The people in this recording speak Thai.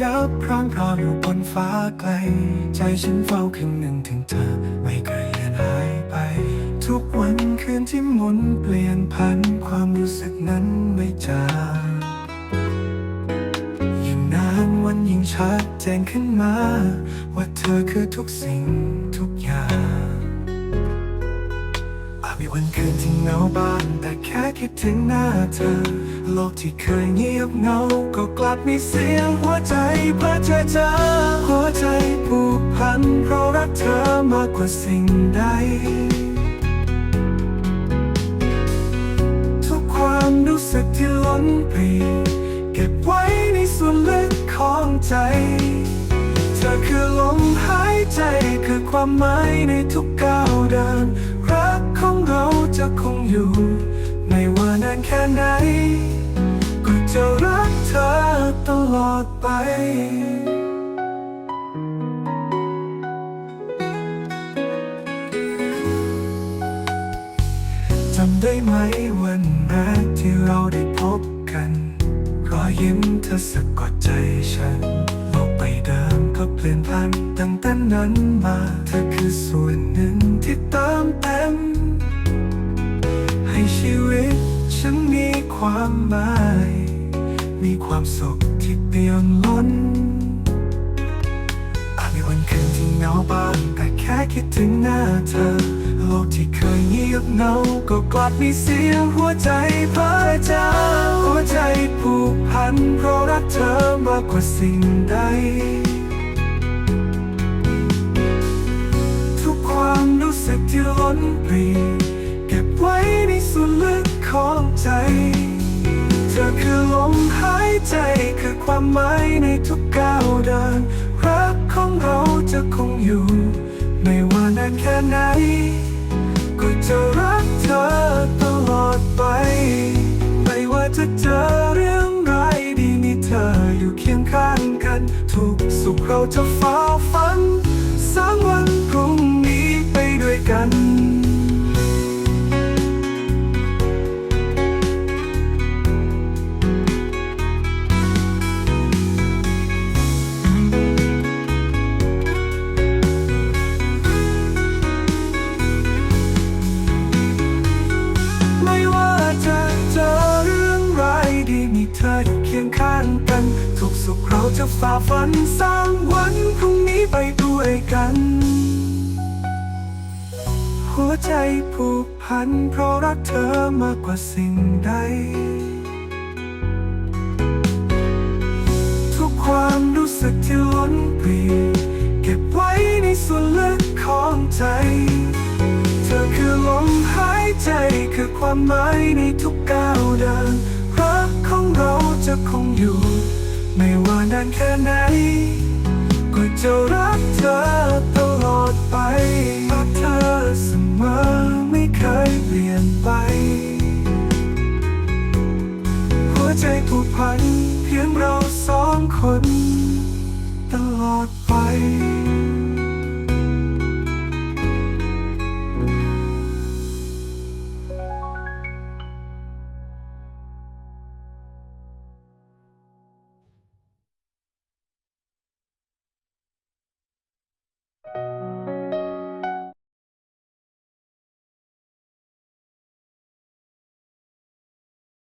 ยับพร้างพราวอยู่บนฟ้าไกล ใจฉันเฝ้าคำนึงถึงเธอไม่เคยเลือนหายไป ทุกวันคืนที่หมุนเปลี่ยนพันความรู้สึกนั้นไม่จางยิ่งนานวันยิ่งชัดแจ้งขึ้นมา ว่าเธอคือทุกสิ่งทุกอย่าง วันคืนที่เหงาบ้างแต่แค่คิดถึงหน้าเธอ โลกที่เคยเงียบเงา ก็กลับมีเสียงหัวใจเพื่อเจอเจอหัวใจผูกพันเพราะรักเธอมากกว่าสิ่งใด ทุกความรู้สึกที่ล้นปีเก็บไว้ในส่วนลึกของใจ เธอคือลมหายใจคือความหมายในทุกก้าวเดิน เราจะคงอยู่ ไม่ว่านานแค่ไหน ก็จะรักเธอตลอดไปจำได้ไหมวันแรกที่เราได้พบกันรอยยิ้มเธอสะกดใจฉันโลกใบเดิมก็เปลี่ยนพันตั้งแต่นั้นมา เธอคือส่วนหนึ่งที่เติมเต็ม ความหมาย มีความสุขที่เปี่ยมล้น อาจมีวันคืนที่เหงาบ้างแต่แค่คิดถึงหน้าเธอ โลกที่เคยเงียบเหงา ก็กลับมีเสียงหัวใจเพ้อเจ้า หัวใจผูกพัน เพราะรักเธอมากกว่าสิ่งใด ทุกความรู้สึกที่ล้นปรีเก็บไว้ในส่วนลึกของใจ คือลมหายใจคือความหมายในทุกก้าวเดิน รักของเราจะคงอยู่ ไม่ว่านานแค่ไหน ก็จะรักเธอตลอดไป ไม่ว่าจะเจอเรื่องร้ายดีมีเธออยู่เคียงข้างกัน ทุกสุขเราจะฝ่าฟัน จะฝ่าฟันสร้างวันพรุ่งนี้ไปด้วยกัน หัวใจผูกพันเพราะรักเธอมากกว่าสิ่งใด ทุกความรู้สึกที่ล้นปรีเก็บไว้ในส่วนลึกของใจ เธอคือลมหายใจคือความหมายในทุกก้าวเดินรักของเราจะคงอยู่ ไม่ว่านานแค่ไหน ก็จะรักเธอตลอดไปรักเธอเสมอไม่เคยเปลี่ยนไป หัวใจผูกพันเพียงเราสองคน ตลอดไป